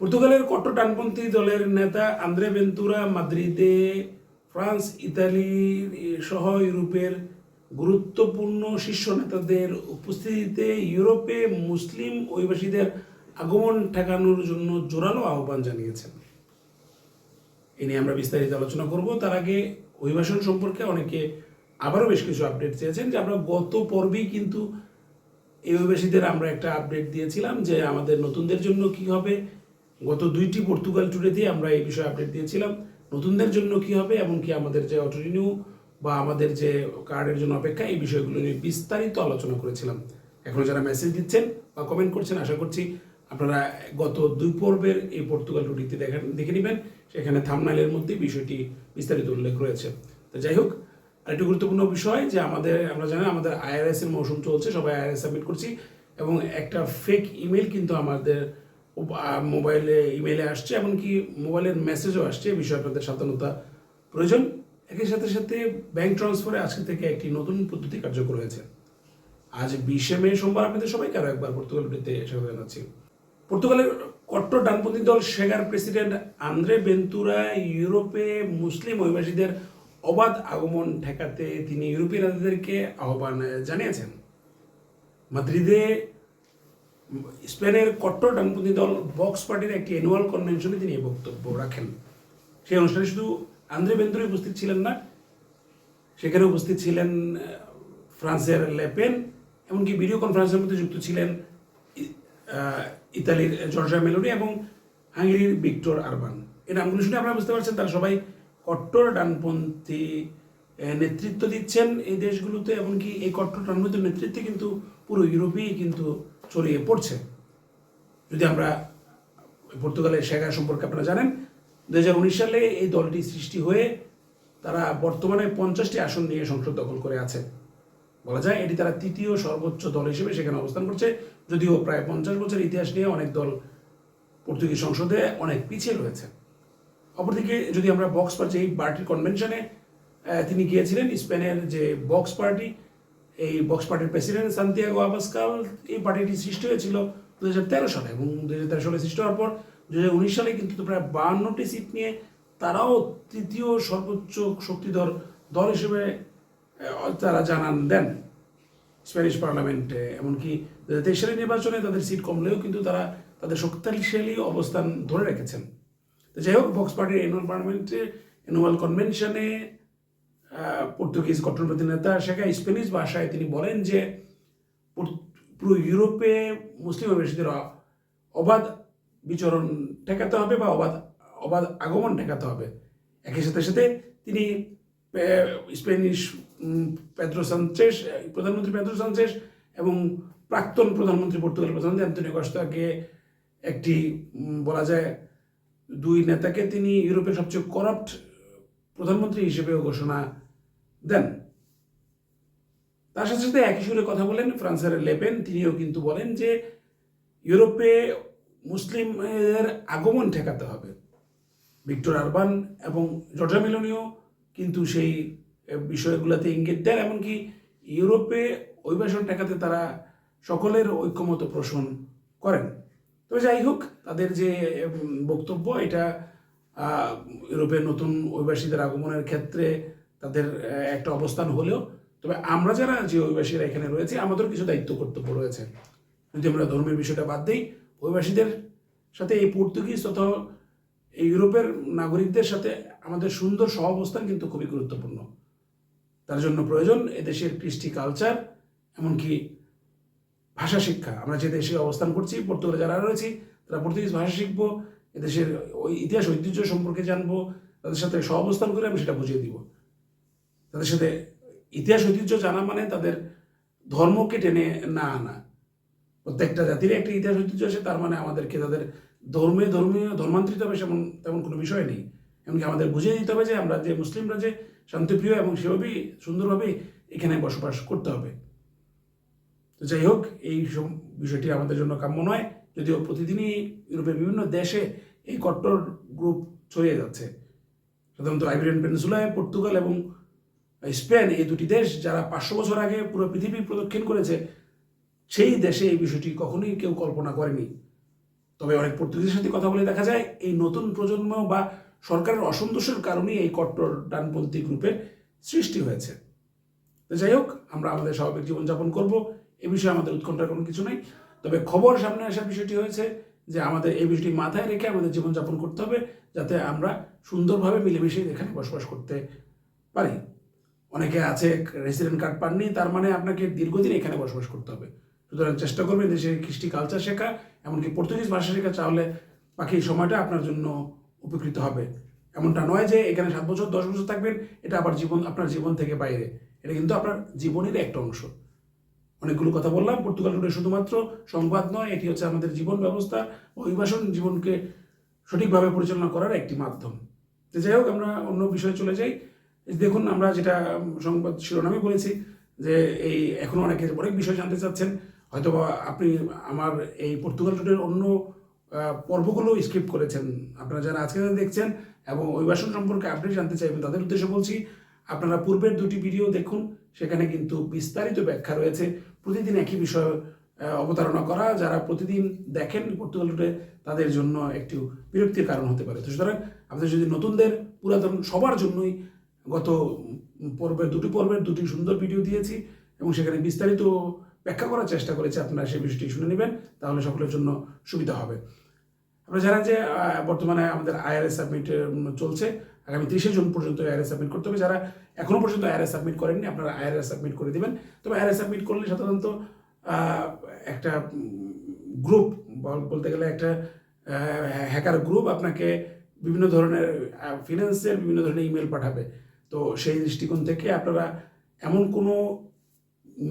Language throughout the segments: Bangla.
পর্তুগালের কট্টর ডানপন্থী দলের নেতা আন্দ্রে বেন্তুরা মাদ্রিদে ফ্রান্স, ইতালি সহ ইউরোপের গুরুত্বপূর্ণ শীর্ষ নেতাদের উপস্থিতিতে ইউরোপে মুসলিম অভিবাসীদের আগমন ঠেকানোর জন্য জোরালো আহ্বান জানিয়েছেন। এ নিয়ে আমরা বিস্তারিত আলোচনা করব। তার আগে অভিবাসন সম্পর্কে অনেকে আবারও বেশ কিছু আপডেট চেয়েছেন যে আমরা গত পর্বেই কিন্তু এই অভিবাসীদের আমরা একটা আপডেট দিয়েছিলাম যে আমাদের নতুনদের জন্য কি হবে গত দুইটি পর্তুগাল ট্যুরেতেই আমরা এই বিষয়ে আপডেট দিয়েছিলাম। নতুনদের জন্য কি হবে এমনকি আমাদের যে অটো রিনিউ বা আমাদের যে কার্ডের জন্য অপেক্ষা, এই বিষয়গুলো নিয়ে বিস্তারিত আলোচনা করেছিলাম। এখন যারা মেসেজ দিচ্ছেন বা কমেন্ট করছেন, আশা করছি আপনারা গত দুই পর্বের এই পর্তুগাল টুটিতে দেখেন, দেখে নেবেন। সেখানে থামনাইলের মধ্যে বিষয়টি বিস্তারিত উল্লেখ রয়েছে। তো যাই হোক, আরেকটি গুরুত্বপূর্ণ বিষয় যে আমাদের আমরা জানি আমাদের আইআরএস এর মৌসুম চলছে, সবাই আইআরএস সাবমিট করছি। এবং একটা ফেক ইমেল কিন্তু আমাদের মোবাইলে ইমেলে আসছে, এমনকি মোবাইলের মেসেজও আসছে এই বিষয়ে আপনাদের সাবধানতা প্রয়োজন। একই সাথে সাথে ব্যাংক ট্রান্সফারে আজকে থেকে একটি নতুন পদ্ধতি কার্যকর হয়েছে। আজ বিশে মে সোমবার আপনাদের সবাইকে আরও একবার পর্তুগাল ভিত্তিতে স্বাগত জানাচ্ছি। পর্তুগালের কট্টর ডানপন্থী দল সেগার প্রেসিডেন্ট আন্দ্রে বেন্তুরা ইউরোপে মুসলিম অভিবাসীদের অবাধ আগমন ঠেকাতে তিনি ইউরোপীয় রাজ্যদেরকে আহ্বান জানিয়েছেন। মাদ্রিদে স্পেনের কট্টর ডানপন্থী দল বক্স পার্টির একটি অ্যানুয়াল কনভেনশনে তিনি বক্তব্য রাখেন। সেই অনুষ্ঠানে শুধু আন্দ্রে বেন্তুরে উপস্থিত ছিলেন না সেখানে উপস্থিত ছিলেন ফ্রান্সের লেপেন এমনকি ভিডিও কনফারেন্সের মধ্যে যুক্ত ছিলেন ইতালির জর্জা মেলোডি এবং হাঙ্গেরির ভিক্টর আরবান। এই নামগুলো শুনে আপনারা বুঝতে পারছেন তারা সবাই কট্টর ডানপন্থী নেতৃত্ব দিচ্ছেন এই দেশগুলোতে, এমনকি এই কট্টর ডানপন্থী নেতৃত্বে কিন্তু পুরো ইউরোপেই কিন্তু ছড়িয়ে পড়ছে। যদি আমরা পর্তুগালের শেখা সম্পর্কে আপনারা জানেন দু হাজার উনিশ সালে এই দলটি সৃষ্টি হয়ে তারা বর্তমানে পঞ্চাশটি আসন নিয়ে সংসদ দখল করে আছে। বলা যায় এটি তারা তৃতীয় সর্বোচ্চ দল হিসেবে সেখানে অবস্থান করছে, যদিও প্রায় পঞ্চাশ বছর ইতিহাস নিয়ে অনেক দল পর্তুগিজ সংসদে অনেক পিছিয়ে রয়েছে। অপরদিকে যদি আমরা বক্স পার্টি এই পার্টির কনভেনশনে তিনি গিয়েছিলেন স্পেনের যে বক্স পার্টি এই বক্স পার্টির প্রেসিডেন্ট সান্তিয়াগো আবাসকাল এই পার্টিটি সৃষ্টি হয়েছিল দু হাজার তেরো সালে এবং দু হাজার তেরো সালে সৃষ্টি হওয়ার পর দু হাজার উনিশ সালে কিন্তু প্রায় বাহান্নটি সিট নিয়ে তারাও তৃতীয় সর্বোচ্চ শক্তিধর দল হিসেবে তারা জানান দেন স্প্যানিশ পার্লামেন্টে এমনকি দু হাজার তেইশ সালের নির্বাচনে তাদের সিট কমলেও কিন্তু তারা তাদের শক্তিশালী অবস্থান ধরে রেখেছেন। তো যাই হোক বক্স পার্টির অ্যানুয়াল পার্লামেন্টে অ্যানুয়াল কনভেনশনে পর্তুগিজ কট্টরপন্থী নেতা শেখা স্প্যানিশ ভাষায় তিনি বলেন যে পুরো ইউরোপে মুসলিম অভিবাসীদের অবাধ বিচরণ ঠেকাতে হবে বা অবাধ অবাধ আগমন ঠেকাতে হবে। একই সাথে সাথে তিনি উম, পেদ্রো সানচেস প্রধানমন্ত্রী পেদ্রো সানচেস এবং প্রাক্তন প্রধানমন্ত্রী পর্তুগাল প্রধানমন্ত্রী অ্যান্টনিও কস্তাকে একটি বলা যায় দুই নেতাকে তিনি ইউরোপের সবচেয়ে করাপ্ট প্রধানমন্ত্রী হিসেবেও ঘোষণা দেন, তার সাথে সাথে একই সুরে কথা বলেন ফ্রান্সের লেপেন তিনিও কিন্তু বলেন যে ইউরোপে মুসলিমদের আগমন ঠেকাতে হবে। ভিক্টর আরবান এবং জর্জা মেলোনিও কিন্তু সেই বিষয়গুলোতে ইঙ্গিত দেন, এমনকি ইউরোপে অভিবাসন ঠেকাতে তারা সকলের ঐক্যমত পোষণ করেন। তবে যাই হোক, তাদের যে বক্তব্য, এটা ইউরোপের নতুন অভিবাসীদের আগমনের ক্ষেত্রে তাদের একটা অবস্থান হলেও। তবে আমরা যারা যে অভিবাসীরা এখানে রয়েছে আমাদের কিছু দায়িত্ব কর্তব্য রয়েছে। যদি আমরা ধর্মের বিষয়টা বাদ দিই, অভিবাসীদের সাথে এই পর্তুগিজ তথা এই ইউরোপের নাগরিকদের সাথে আমাদের সুন্দর সহাবস্থান কিন্তু খুবই গুরুত্বপূর্ণ। তার জন্য প্রয়োজন এদেশের কৃষ্টি কালচার এমনকি ভাষা শিক্ষা। আমরা যে দেশে অবস্থান করছি, পর্তুগালে যারা রয়েছি, তারা পর্তুগিজ ভাষা শিখব, এদেশের ওই ইতিহাস ঐতিহ্য সম্পর্কে জানব, তাদের সাথে সহাবস্থান করে আমি সেটা বুঝিয়ে দিব। তাদের সাথে ইতিহাস ঐতিহ্য জানা মানে তাদের ধর্মকে টেনে না আনা। প্রত্যেকটা জাতির একটা ইতিহাস ঐতিহ্য আছে, তার মানে আমাদেরকে তাদের ধর্মে ধর্মীয় ধর্মান্তরিত হবে সেমন তেমন কোনো বিষয় নেই। এমনকি আমাদের বুঝিয়ে দিতে হবে যে আমরা যে মুসলিমরা যে শান্তিপ্রিয় এবং সেভাবেই সুন্দরভাবে এখানে বসবাস করতে হবে। তো যাই হোক, এই বিষয়টি আমাদের জন্য কাম্য নয়, যদিও প্রতিদিনই ইউরোপের বিভিন্ন দেশে এই কট্টর গ্রুপ ছড়িয়ে যাচ্ছে। সাধারণত আইবেরিয়ান পেনিনসুলায়, পর্তুগাল এবং স্পেন এই দুটি দেশ যারা পাঁচশো বছর আগে পুরো পৃথিবী প্রদক্ষিণ করেছে, সেই দেশে এই বিষয়টি কখনোই কেউ কল্পনা করেনি। তবে অনেক পর্তুগিজের সাথে কথা বলে দেখা যায়, এই নতুন প্রজন্ম বা সরকারের অসন্তোষের কারণেই এই কট্টর ডানপন্থী গ্রুপের সৃষ্টি হয়েছে। যাই হোক, আমরা আমাদের স্বাভাবিক জীবনযাপন করব। এ বিষয়ে আমাদের উৎকণ্ঠার কোনো কিছু নেই। তবে খবর সামনে আসার বিষয়টি হয়েছে যে, আমাদের এই বিষয়টি মাথায় রেখে আমাদের জীবনযাপন করতে হবে, যাতে আমরা সুন্দরভাবে মিলেমিশে এখানে বসবাস করতে পারি। অনেকে আছে রেসিডেন্ট কার্ড পাননি, তার মানে আপনাকে দীর্ঘদিন এখানে বসবাস করতে হবে। সুতরাং চেষ্টা করবেন দেশের কৃষ্টি কালচার শেখা, এমনকি পর্তুগিজ ভাষা শেখা চাহলে বাকি সময়টা আপনার জন্য উপকৃত হবে। এমনটা নয় যে এখানে সাত বছর, দশ বছর থাকবেন, এটা আবার জীবন, আপনার জীবন থেকে বাইরে। এটা কিন্তু আপনার জীবনের একটা অংশ। অনেকগুলো কথা বললাম পর্তুগাল রুটে শুধুমাত্র সংবাদ নয়, এটি হচ্ছে আমাদের জীবন ব্যবস্থা অভিবাসন, জীবনকে সঠিকভাবে পরিচালনা করার একটি মাধ্যম। যাই হোক, আমরা অন্য বিষয়ে চলে যাই। দেখুন, আমরা যেটা সংবাদ শিরোনামে বলেছি যে এই এখনও অনেকে অনেক বিষয় জানতে চাচ্ছেন। হয়তো আপনি আমার এই পর্তুগাল রুটের অন্য পর্বগুলো স্কিপ করেছেন। আপনারা যারা আজকে দেখছেন এবং অভিবাসন সম্পর্কে আপডেট জানতে চাইবেন, তাদের উদ্দেশ্যে বলছি, আপনারা পূর্বের দুটি ভিডিও দেখুন, সেখানে কিন্তু বিস্তারিত ব্যাখ্যা রয়েছে। প্রতিদিন একই বিষয় অবতারণা করা, যারা প্রতিদিন দেখেন পর্তুগাল টুটে তাদের জন্য একটু বিরক্তির কারণ হতে পারে। তো সুতরাং আপনাদের যদি নতুনদের, পুরাতন সবার জন্যই গত পর্বের দুটি পর্বের দুটি সুন্দর ভিডিও দিয়েছি এবং সেখানে বিস্তারিত ব্যাখ্যা করার চেষ্টা করেছি। আপনারা সেই বিষয়টি শুনে নেবেন, তাহলে সকলের জন্য সুবিধা হবে। আপনারা জানেন যে বর্তমানে আমাদের আইআরএস সাবমিট চলছে। আগামী তিরিশে জুন পর্যন্ত আইআরএস সাবমিট করতে হবে। যারা এখনও পর্যন্ত আইআরএস সাবমিট করেননি, আপনারা আইআরএস সাবমিট করে দিবেন। তবে আইআরএস সাবমিট করলে সাধারণত একটা গ্রুপ বলতে গেলে একটা হ্যাকার গ্রুপ আপনাকে বিভিন্ন ধরনের ফিনান্সের বিভিন্ন ধরনের ইমেল পাঠাবে। তো সেই দৃষ্টিকোণ থেকে আপনারা এমন কোনো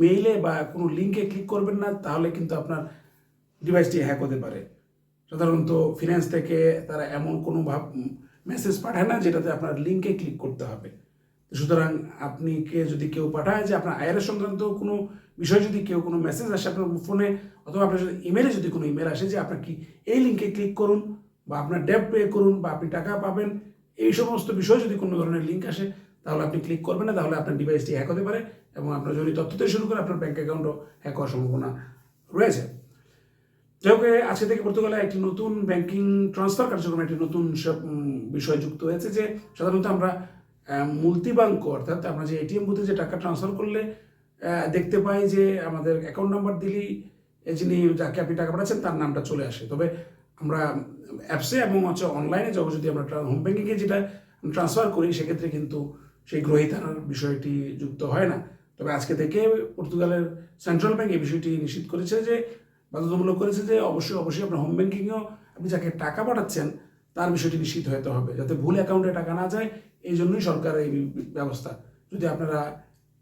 মেইলে বা কোনো লিঙ্কে ক্লিক করবেন না, তাহলে কিন্তু আপনার ডিভাইসটি হ্যাক হতে পারে। সাধারণত ফিনান্স থেকে তারা এমন কোনো ভাব মেসেজ পাঠায় না যেটাতে আপনার লিঙ্কে ক্লিক করতে হবে। সুতরাং আপনি কে যদি কেউ পাঠায় যে আপনার আয়ের সংক্রান্ত কোনো বিষয় যদি কেউ কোনো মেসেজ আসে আপনার ফোনে অথবা আপনার যদি ইমেলে যদি কোনো ইমেল আসে যে আপনার কি এই লিঙ্কে ক্লিক করুন বা আপনার ডেপ পে করুন বা আপনি টাকা পাবেন, এই সমস্ত বিষয় যদি কোনো ধরনের লিঙ্ক আসে তাহলে আপনি ক্লিক করবেন না, তাহলে আপনার ডিভাইসটি হ্যাক হতে পারে এবং আপনার যদি তথ্য থেকে শুরু করে আপনার ব্যাঙ্ক অ্যাকাউন্টও হ্যাক হওয়ার সম্ভাবনা রয়েছে। যাই হোক আজকে থেকে পর্তুগালে একটি নতুন ব্যাংকিং ট্রান্সফার কার্যক্রমে একটি নতুন বিষয় যুক্ত হয়েছে যে সাধারণত আমরা মুলতিবাঙ্ক অর্থাৎ আমরা যে এটিএম বুথে যে টাকা ট্রান্সফার করলে দেখতে পাই যে আমাদের অ্যাকাউন্ট নাম্বার দিলেই যিনি যাকে আপনি টাকা পাঠাচ্ছেন তার নামটা চলে আসে। তবে আমরা অ্যাপসে এবং হচ্ছে অনলাইনে যখন যদি আমরা হোম ব্যাঙ্কিংয়ে যেটা ট্রান্সফার করি, সেক্ষেত্রে কিন্তু সেই গ্রহিতার বিষয়টি যুক্ত হয় না। তবে আজকে থেকে পর্তুগালের সেন্ট্রাল ব্যাংক এই বিষয়টি নিশ্চিত করেছে যে, বাধ্যতামূলক করেছে যে অবশ্যই অবশ্যই আপনার হোম ব্যাঙ্কিংয়েও আপনি যাকে টাকা পাঠাচ্ছেন, তার বিষয়টি নিশ্চিত হতে হবে যাতে ভুল অ্যাকাউন্টে টাকা না যায়। এই জন্যই সরকার এই ব্যবস্থা। যদি আপনারা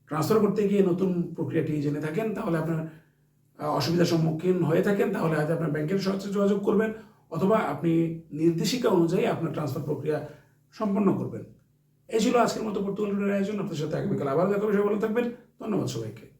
ট্রান্সফার করতে গিয়ে নতুন প্রক্রিয়াটি জেনে থাকেন, তাহলে আপনার অসুবিধার সম্মুখীন হয়ে থাকেন, তাহলে হয়তো আপনার ব্যাংকের সাথে যোগাযোগ করবেন, অথবা আপনি নির্দেশিকা অনুযায়ী আপনার ট্রান্সফার প্রক্রিয়া সম্পন্ন করবেন। এই ছিল আজকের মতো পর্তুগাল আয়োজন। আপনার সাথে আগামীকাল আবার দেখা বিষয় ভালো থাকবেন। ধন্যবাদ সবাইকে।